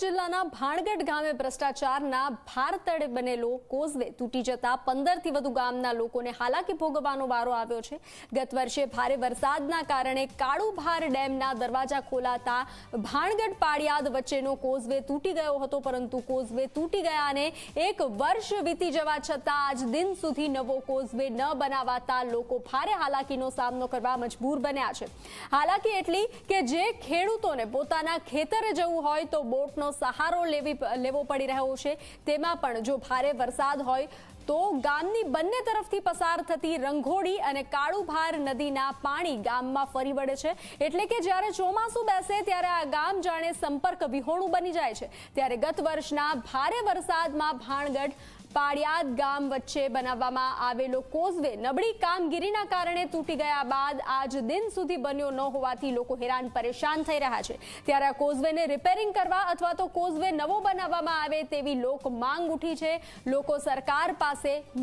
જિલ્લાના ભાણગઢ ગામે ભ્રષ્ટાચારના ભારતળે બનેલો કોઝવે તૂટી જતા પંદરથી વધુ ગામના લોકોને હાલાકી ભોગવવાનો વારો આવ્યો છે. ગત વર્ષે ભારે વરસાદના કારણે કાળુભાર ડેમના દરવાજા ખોલાતા ભાણગઢ પાળિયાદ વચ્ચેનો કોઝવે તૂટી ગયો હતો, પરંતુ કોઝવે તૂટી ગયાને એક વર્ષ વીતી જવા છતાં આજ દિન સુધી નવો કોઝવે ન બનાવાતા લોકો ભારે હાલાકીનો સામનો કરવા મજબૂર બન્યા છે. હાલાકી એટલી કે જે ખેડૂતોને પોતાના ખેતરે જવું હોય તો બોટનો સહારો લેવી લેવો પડી રહ્યો છે. તેમાં પણ જો ભારે વરસાદ હોય તો ગામની બંને તરફથી પસાર થતી રંઘોળી અને કાળુભાર નદીના પાણી ગામમાં ફરી વળે છે. એટલે કે જ્યારે ચોમાસું બેસે ત્યારે આ ગામ જાણે સંપર્ક વિહોણું બની જાય છે. ત્યારે ગત વર્ષના ભારે વરસાદમાં ભાણગઢ, પાળિયાદ ગામ વચ્ચે બનાવવામાં આવેલો કોઝવે નબળી કામગીરીના કારણે તૂટી ગયા બાદ આજ દિન સુધી બન્યો ન હોવાથી લોકો હેરાન પરેશાન થઈ રહ્યા છે. ત્યારે આ કોઝવેને રિપેરિંગ કરવા અથવા તો કોઝવે નવો બનાવવામાં આવે તેવી લોક માંગ ઉઠી છે. લોકો સરકાર પાસે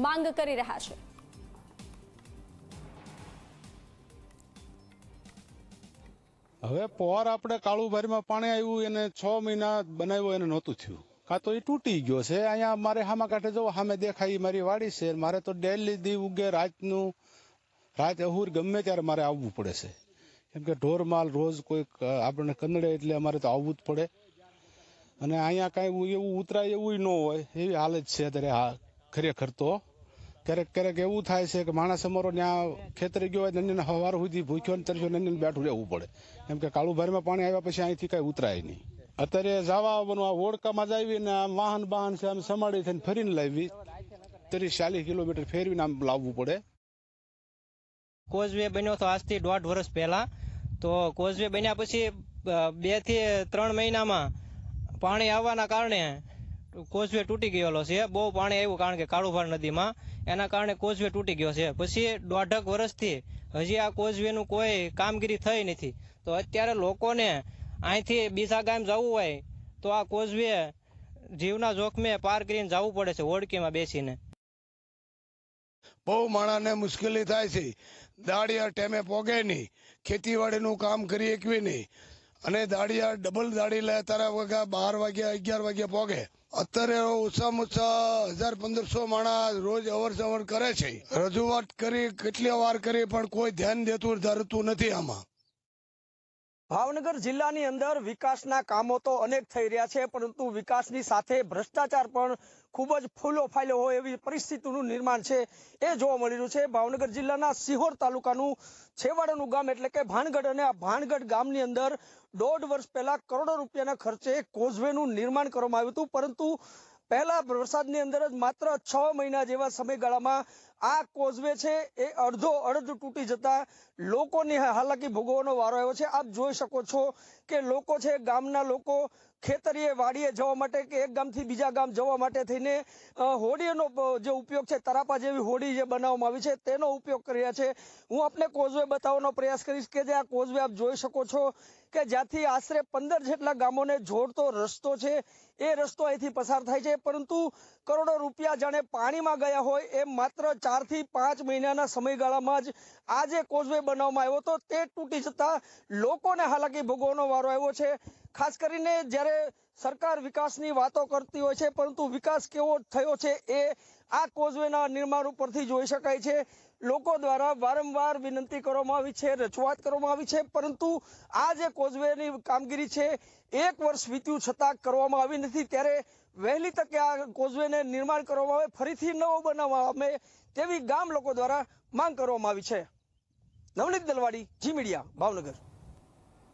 માંગ કરી રહ્યા છે. હવે પોર આપણે કાળુભારીમાં પાણી આવ્યું, એને છ મહિના બનાવ્યો એને નહોતું થયું. કાં તો એ તૂટી ગયો છે, અહીંયા મારે હામા કાંઠે જો સામે દેખાય મારી વાડી છે, મારે તો ડેલી દી ઉગે રાતનું, રાત અહુર ગમે ત્યારે મારે આવવું પડે છે. કેમ કે ઢોરમાલ રોજ કોઈક આપણને કંદડે એટલે અમારે તો આવવું જ પડે. અને અહીંયા કાંઈ એવું ઉતરાય એવું ન હોય, એવી હાલત છે અત્યારે ખરેખર તો? ક્યારેક ક્યારેક એવું થાય છે કે માણસ અમારો ત્યાં ખેતરે ગયો હોય નંદીને હવાર સુધી ભૂખ્યો ને તરસ્યો નંદીને બેઠું રહેવું પડે. કેમ કે કાળુભારીમાં પાણી આવ્યા પછી અહીંથી કાંઈ ઉતરાય નહીં. અત્યારે જવા આવવાનું, આ ઓળકામાં જ આવીને આમ વાહન વાહન છે, આમ સમાડી થઈને ફરીને લાવી. ત્રીસ ચાલીસ કિલોમીટર ફેરવીને આમ લાવવું પડે. કોઝવે બન્યો તો આજથી દોઢ વર્ષ પહેલા. તો કોઝવે બન્યા પછી બેથી ત્રણ મહિનામાં પાણી આવવાના કારણે કોઝવે તૂટી ગયેલો છે. બહુ પાણી આવ્યું કારણ કે કાળુભાર નદીમાં. એના કારણે કોઝવે તૂટી ગયો છે. પછી દોઢક વર્ષથી હજી આ કોઝવેનું કોઈ કામગીરી થઈ નથી. તો અત્યારે લોકોને અહીંથી બીજા ગામ જવું હોય તો આ કોઝવે જીવના જોખમે પાર કરીને જવું પડે છે ઓળકીમાં બેસીને. બહુ માણસને મુશ્કેલી થાય છે. દાળિયા ટેમે પોગે નહીં. ખેતીવાડીનું કામ કરી એકવી નહીં. અને દાળિયા ડબલ દાડી લે, તારા વગા બાર વાગ્યા, અગિયાર વાગ્યા પોગે. અત્યારે ઓછામાં ઓછા હજાર પંદરસો માણસ રોજ અવર કરે છે. રજૂઆત કરી, કેટલી વાર કરી, પણ કોઈ ધ્યાન દેતું, ધરતું નથી આમાં. ભાવનગર જિલ્લાની અંદર વિકાસના કામો તો અનેક થઈ રહ્યા છે, પરંતુ વિકાસની સાથે ભ્રષ્ટાચાર પણ ખૂબ જ ફૂલો ફાયલો હોય એવી પરિસ્થિતિનું નિર્માણ છે. એ જોવા મળી રહ્યું છે, ભાવનગર જિલ્લાના સિહોર તાલુકાનું છેવાડાનું ગામ એટલે કે ભાણગઢ અને આ ભાણગઢ ગામની અંદર દોઢ વર્ષ પહેલા કરોડો રૂપિયાના ખર્ચે કોઝવેનું નિર્માણ કરવામાં આવ્યું હતું, પરંતુ પહેલા વરસાદની અંદર જ માત્ર છ મહિના જેવા સમયગાળામાં આ કોઝવે છે, એ અડધો અડધ તૂટી જતા લોકોની હાલાકી ભોગવવાનો વારો આવ્યો છે. આપ જોઈ શકો છો કે લોકો છે, ગામના લોકો ખેતરીએ વાડીએ જવા માટે કે એક ગામથી બીજા ગામ જવા માટે થઈને હોડીનો જે ઉપયોગ છે, તરાપા જેવી હોડી જે બનાવવામાં આવી છે, તેનો ઉપયોગ કરી છે. હું આપને કોઝવે બતાવવાનો પ્રયાસ કરીશ કે જે આ કોઝવે આપ જોઈ શકો છો કે જ્યાંથી આશરે પંદર જેટલા ગામોને જોડતો રસ્તો છે, એ રસ્તો અહીંથી પસાર થાય છે. પરંતુ કરોડો રૂપિયા જાણે પાણીમાં ગયા હોય એમ માત્ર ચારથી પાંચ મહિનાના સમયગાળામાં જ આ જે કોઝવે બનાવવામાં આવ્યો હતો. તે તૂટી જતા લોકોને હાલાકી ભોગવવાનો વારો આવ્યો છે. ખાસ કરીને જ્યારે સરકાર વિકાસની વાતો કરતી હોય છે, પરંતુ વિકાસ કેવો થયો છે એ આ કોઝવેના નિર્માણ ઉપરથી જોઈ શકાય છે. લોકો દ્વારા વારંવાર વિનંતી કરવામાં આવી છે, રજૂઆત કરવામાં આવી છે, પરંતુ આ જે કોઝવેની કામગીરી છે, એક વર્ષ વીત્યું છતાં કરવામાં આવી નથી. ત્યારે વહેલી તકે આ કોઝવેને નિર્માણ કરવામાં આવે, ફરીથી નવો બનાવવામાં આવે તેવી ગામ લોકો દ્વારા માંગ કરવામાં આવી છે. નવનીત દલવાડી, જી મીડિયા, ભાવનગર.